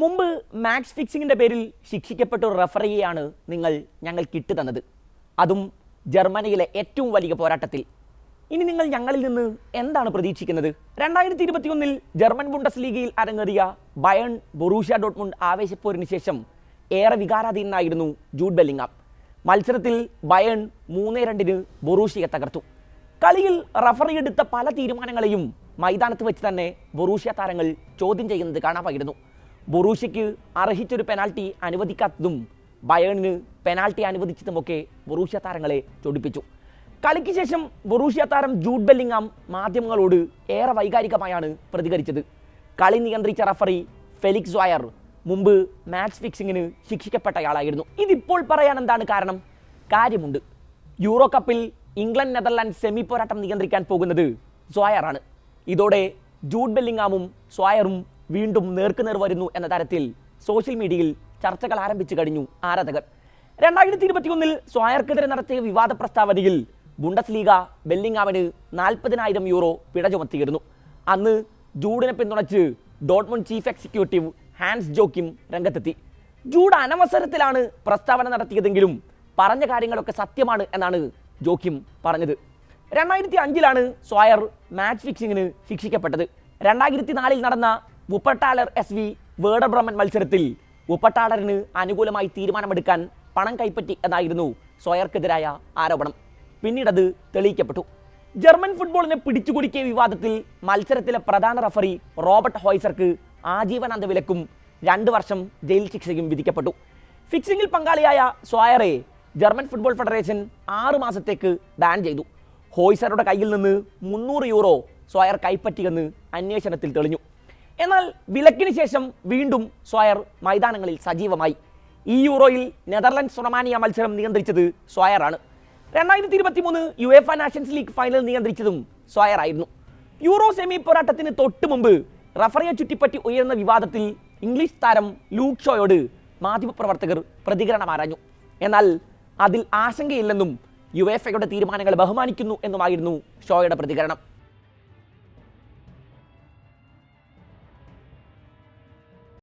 മുമ്പ് മാച്ച് ഫിക്സിങ്ങിന്റെ പേരിൽ ശിക്ഷിക്കപ്പെട്ട ഒരു റഫറിയെയാണ് നിങ്ങൾ ഞങ്ങൾ കിട്ടു തന്നത്. അതും ജർമ്മനിയിലെ ഏറ്റവും വലിയ പോരാട്ടത്തിൽ. ഇനി നിങ്ങൾ ഞങ്ങളിൽ നിന്ന് എന്താണ് പ്രതീക്ഷിക്കുന്നത്? രണ്ടായിരത്തി ഇരുപത്തിയൊന്നിൽ ജർമ്മൻ ബുണ്ടസ് ലീഗിൽ അരങ്ങേറിയ ബയൺ ബൊറൂഷ്യ ഡോട്ട്മുണ്ട് ആവേശപ്പോരിന് ശേഷം ഏറെ വികാരാധീനായിരുന്നു ജൂഡ് ബെല്ലിങ്ങാം മത്സരത്തിൽ ബയൺ മൂന്നേ രണ്ടിന് ബൊറൂഷ്യയെ തകർത്തു. കളിയിൽ റഫറി എടുത്ത പല തീരുമാനങ്ങളെയും മൈതാനത്ത് വെച്ച് തന്നെ ബൊറൂഷ്യ താരങ്ങൾ ചോദ്യം ചെയ്യുന്നത് കാണാമായിരുന്നു ബൊറൂഷ്യയ്ക്ക് അർഹിച്ചൊരു പെനാൽറ്റി അനുവദിക്കാത്തതും ബയേണിന് പെനാൽറ്റി അനുവദിച്ചതുമൊക്കെ ബൊറൂഷ്യ താരങ്ങളെ ചൊടിപ്പിച്ചു. കളിക്ക് ശേഷം ബൊറൂഷ്യ താരം ജൂഡ് ബെല്ലിങ്ങാം മാധ്യമങ്ങളോട് ഏറെ വൈകാരികമായാണ് പ്രതികരിച്ചത്. കളി നിയന്ത്രിച്ച റഫറി ഫെലിക്സ് വയർ മുമ്പ് മാച്ച് ഫിക്സിങ്ങിന് ശിക്ഷിക്കപ്പെട്ടയാളായിരുന്നു. ഇതിപ്പോൾ പറയാൻ എന്താണ് കാരണം? കാര്യമുണ്ട്. യൂറോ കപ്പിൽ ഇംഗ്ലണ്ട് നെതർലാൻഡ് സെമി പോരാട്ടം നിയന്ത്രിക്കാൻ പോകുന്നത് സ്വായറാണ് ഇതോടെ ജൂഡ് ബെല്ലിങ്ങാമും സ്വായറും വീണ്ടും നേർക്കുനേർ വരുന്നു എന്ന തരത്തിൽ സോഷ്യൽ മീഡിയയിൽ ചർച്ചകൾ ആരംഭിച്ചു കഴിഞ്ഞു ആരാധകർ. രണ്ടായിരത്തി ഇരുപത്തിയൊന്നിൽ സ്വായർക്കെതിരെ നടത്തിയ വിവാദ പ്രസ്താവനയിൽ ബുണ്ടസ് ലീഗ ബെല്ലിങ്ങാമിന് നാൽപ്പതിനായിരം യൂറോ പിഴ ചുമത്തിയിരുന്നു. അന്ന് ജൂഡിനെ പിന്തുണച്ച് ഡോട്ട്മൺ ചീഫ് എക്സിക്യൂട്ടീവ് ഹാൻസ് ജോക്കിം രംഗത്തെത്തി. ജൂഡ് അനവസരത്തിലാണ് പ്രസ്താവന നടത്തിയതെങ്കിലും പറഞ്ഞ കാര്യങ്ങളൊക്കെ സത്യമാണ് എന്നാണ് ജോക്കിം പറഞ്ഞത്. രണ്ടായിരത്തി അഞ്ചിലാണ് സ്വായർ മാച്ച് ഫിക്സിങ്ങിന് ശിക്ഷിക്കപ്പെട്ടത്. രണ്ടായിരത്തി നാലിൽ നടന്ന വുപ്പട്ടാലർ എസ് വി വേടബ്രഹ്മൻ മത്സരത്തിൽ ഉപ്പട്ടാലറിന് അനുകൂലമായി തീരുമാനമെടുക്കാൻ പണം കൈപ്പറ്റി എന്നായിരുന്നു സ്വയർക്കെതിരായ ആരോപണം. പിന്നീടത് തെളിയിക്കപ്പെട്ടു. ജർമ്മൻ ഫുട്ബോളിനെ പിടിച്ചുകുടുക്കിയ വിവാദത്തിൽ മത്സരത്തിലെ പ്രധാന റഫറി റോബർട്ട് ഹോയ്സർക്ക് ആജീവനാന്ത വിലക്കും രണ്ട് വർഷം ജയിൽ ശിക്ഷയും വിധിക്കപ്പെട്ടു. ഫിക്സിംഗിൽ പങ്കാളിയായ സ്വയറെ ജർമ്മൻ ഫുട്ബോൾ ഫെഡറേഷൻ ആറ് മാസത്തേക്ക് ബാൻ ചെയ്തു. ഹോയ്സറുടെ കയ്യിൽ നിന്ന് മുന്നൂറ് യൂറോ സ്വയർ കൈപ്പറ്റിയെന്ന് അന്വേഷണത്തിൽ തെളിഞ്ഞു. എന്നാൽ വിലക്കിന് ശേഷം വീണ്ടും സ്വയർ മൈതാനങ്ങളിൽ സജീവമായി. ഈ യൂറോയിൽ നെതർലൻഡ്സ് റൊമാനിയ മത്സരം നിയന്ത്രിച്ചത് സ്വയറാണ്. രണ്ടായിരത്തി ഇരുപത്തി മൂന്ന് U F Nations League final നിയന്ത്രിച്ചതും Zwayer ആയിരുന്നു യൂറോ സെമി പോരാട്ടത്തിന് തൊട്ടു മുമ്പ് റഫറിയെ ചുറ്റിപ്പറ്റി ഉയർന്ന വിവാദത്തിൽ ഇംഗ്ലീഷ് താരം ലൂക്ക് ഷോയോട് മാധ്യമപ്രവർത്തകർ പ്രതികരണം ആരാഞ്ഞു. എന്നാൽ അതിൽ ആശങ്കയില്ലെന്നും യു എഫ് തീരുമാനങ്ങൾ ബഹുമാനിക്കുന്നു എന്നുമായിരുന്നു ഷോയുടെ പ്രതികരണം.